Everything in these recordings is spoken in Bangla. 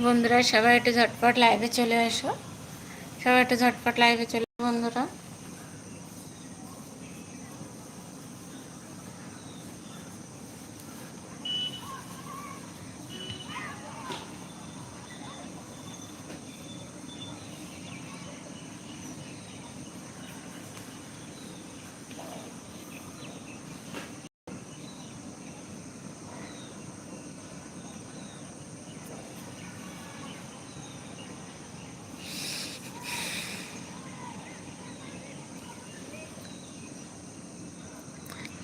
বন্ধুরা সবাই একটু ঝটপট লাইভে চলে আসো সবাই একটু ঝটপট লাইভে চলে আসো বন্ধুরা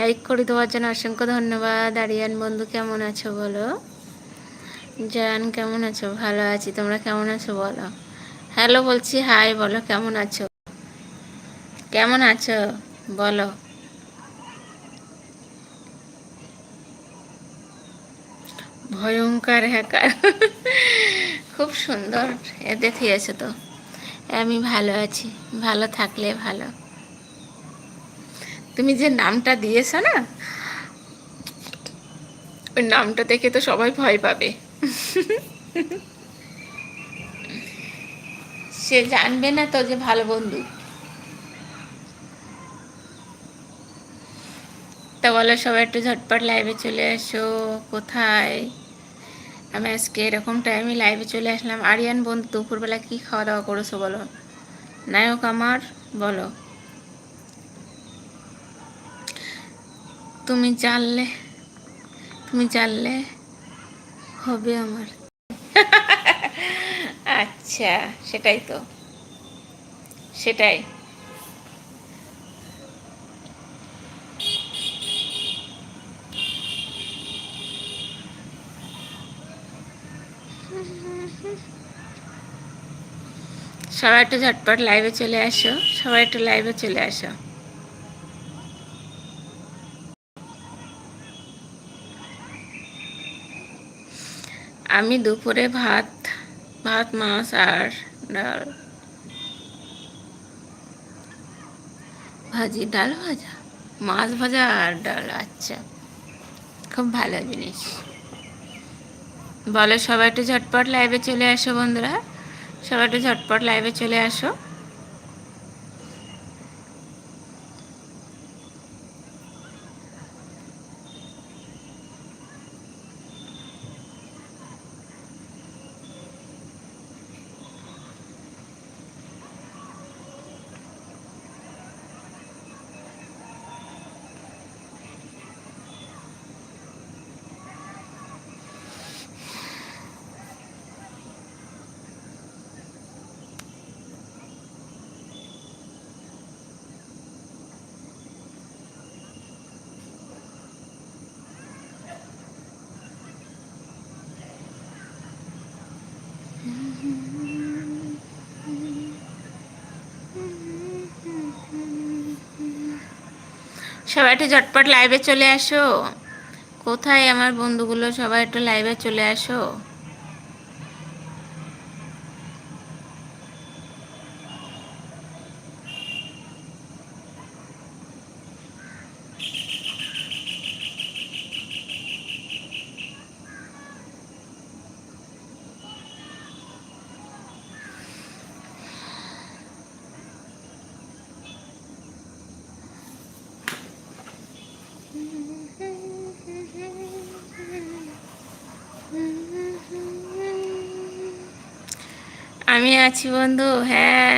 লাইক করে দেওয়ার জন্য অসংখ্য ধন্যবাদ। আরিয়ান বন্ধু, কেমন আছো বলো? জান, কেমন আছো? ভালো আছি। তোমরা কেমন আছো বলো? হ্যালো বলছি, হাই বলো, কেমন আছো? কেমন আছো? বলো। ভয়ঙ্কর হ্যাকার। খুব সুন্দর। এ দেখিয়েছে তো। আমি ভালো আছি। ভালো থাকলে ভালো। তুমি যে নামটা দিয়েছ না, ওই নামটা দেখে তো সবাই ভয় পাবে। সে জানবে না তো যে ভালো বন্ধু। তা বলো সবাই একটু ঝটপট লাইভে চলে এসো, কোথায়? আমি আজকে এরকম টাইমে লাইভে চলে আসলাম। আরিয়ান বন্ধু, দুপুরবেলা কি খাওয়া দাওয়া করেছ বলো? নায়ক আমার, বলো। তুমি জানলে তুমি জানলে হবে আমার। আচ্ছা সেটাই তো, সেটাই। সবাই একটু ঝটপট লাইভে চলে আসো, সবাই একটু লাইভে চলে আসো। আমি দুপুরে ভাত ভাত, মাছ আর ডাল। ভাজি, ডাল ভাজা? মাছ ভাজা আর ডাল আচ্ছা। খুব ভালো জিনিস। বলো, সবাই একটু ঝটপট লাইভে চলে আসো বন্ধুরা। সবাই একটু ঝটপট লাইভে চলে আসো। সবাই একটু ঝটপট লাইভে চলে আসো। কোথায় আমার বন্ধুগুলো? সবাই একটু লাইভে চলে আসো। আমি আছি বন্ধু হ্যাঁ।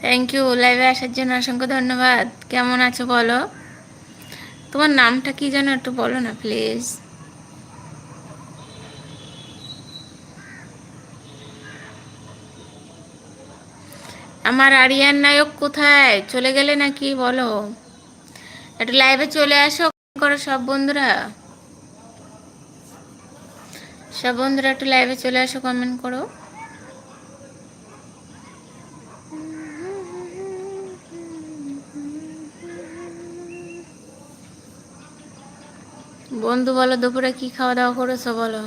থ্যাংক ইউ লাইভে আসার জন্য অসংখ্য ধন্যবাদ। কেমন আছো বলো? তোমার নামটা কি যেন একটু বলো না প্লিজ আমার আরিয়ান নায়ক কোথায়? চলে গেলে নাকি বলো? একটু লাইভে চলে আসো, করো সব বন্ধুরা। সব বন্ধুরা একটু লাইভে চলে আসো কমেন্ট করো। বন্ধু বলো দুপুরে কি খাওয়া দাওয়া করেছ বলো?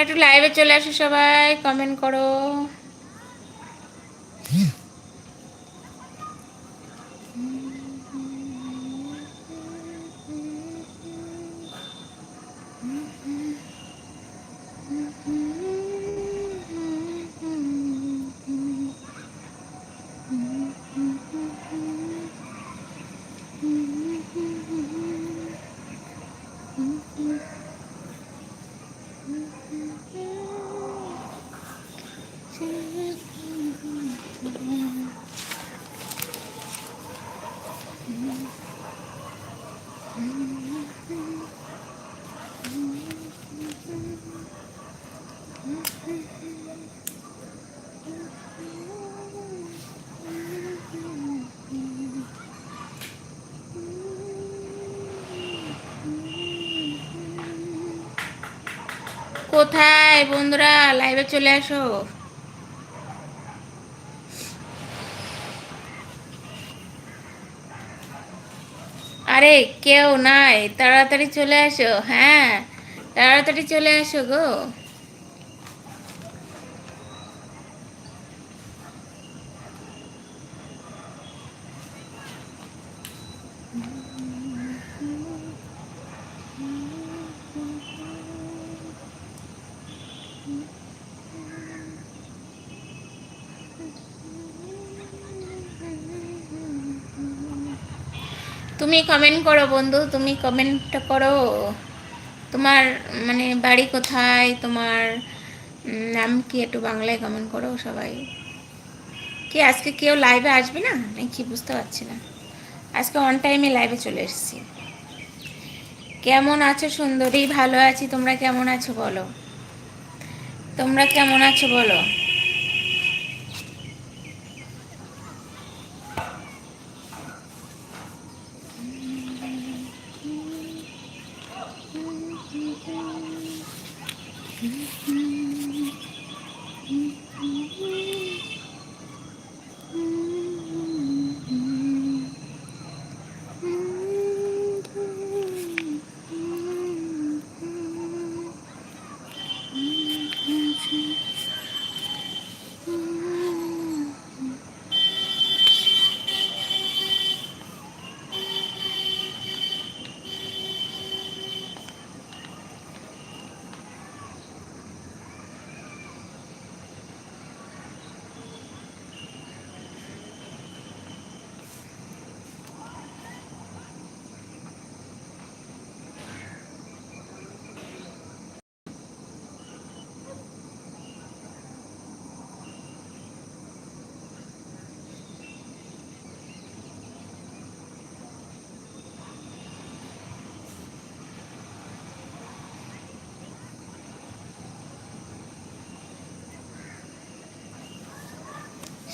একটু লাইভে চলে আসো সবাই কমেন্ট করো। কোথায় বন্ধুরা? লাইভে চলে আসো। আরে কেউ নাই তাড়াতাড়ি চলে আসো হ্যাঁ তাড়াতাড়ি চলে আসো গো। তুমি কমেন্ট করো বন্ধু, তুমি কমেন্টটা করো। তোমার মানে বাড়ি কোথায়, তোমার নাম কি একটু বাংলায় কমেন্ট করো সবাই। কি, আজকে কেউ লাইভে আসবে না? আমি কি বুঝতে পারছি না। আজকে অন টাইমে লাইভে চলে এসেছি। কেমন আছো সুন্দরী? ভালো আছি, তোমরা কেমন আছো বলো? তোমরা কেমন আছো বলো?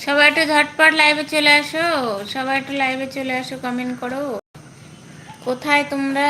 সবাই একটু ঝটপট লাইভে চলে আসো। সবাই একটু লাইভে চলে আসো কমেন্ট করো। কোথায় তোমরা?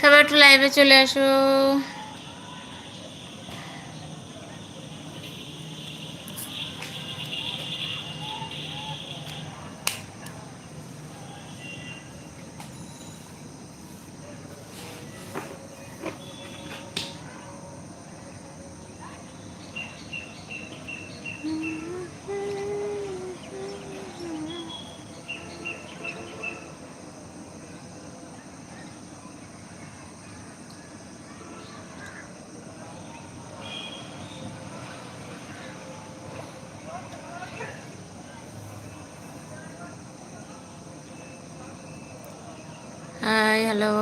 সবাই একটু লাইভে চলে আসো। হ্যালো।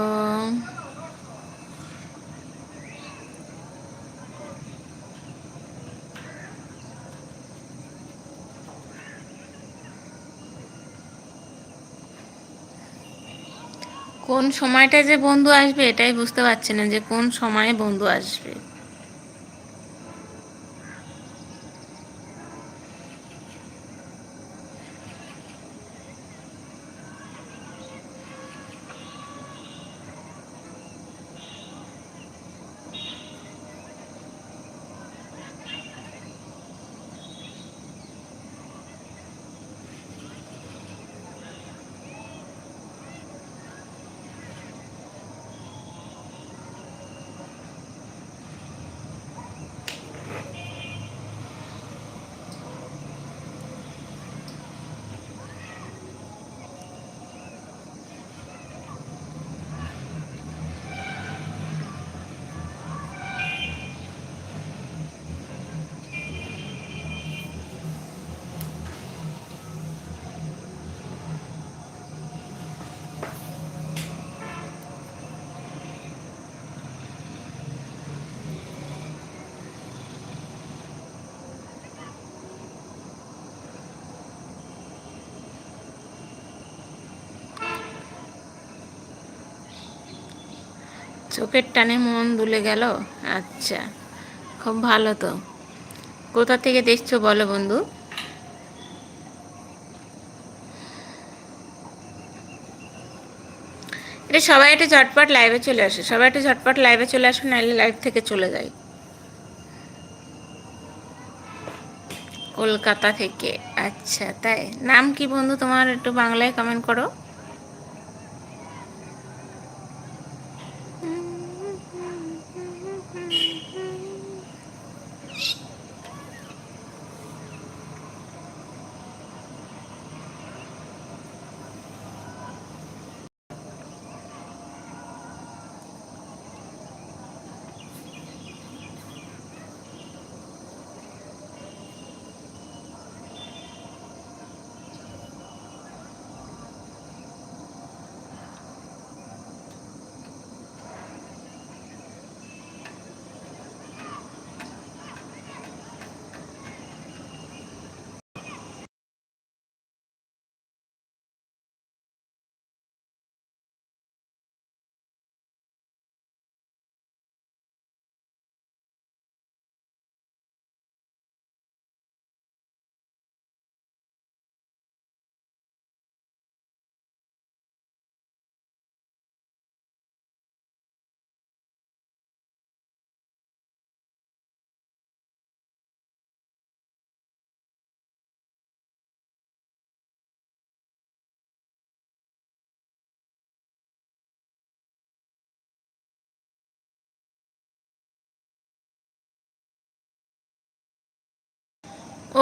কোন সময়টা যে বন্ধু আসবে এটাই বুঝতে পারছি না যে কোন সময়ে বন্ধু আসবে। চোখের টানে মন দুলে গেল। আচ্ছা খুব ভালো তো। কোথা থেকে দেখছ বলো বন্ধু? এটা সবাই একটু ঝটপট লাইভে চলে আসে। সবাই একটু ঝটপট লাইভে চলে আসো, নাহলে লাইভ থেকে চলে যাই। কলকাতা থেকে। আচ্ছা তাই। নাম কি বন্ধু? তোমার একটু বাংলায় কমেন্ট করো।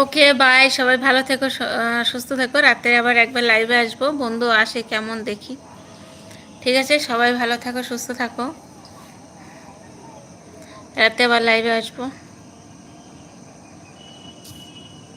ওকে বাই সবাই ভালো থেকো সুস্থ থেকো। রাতে আবার একবার লাইভে আসব। বন্ধু আসে কেমন দেখি। ঠিক আছে, সবাই ভালো থাকো, সুস্থ থাকো। রাতে আবার লাইভে আসব।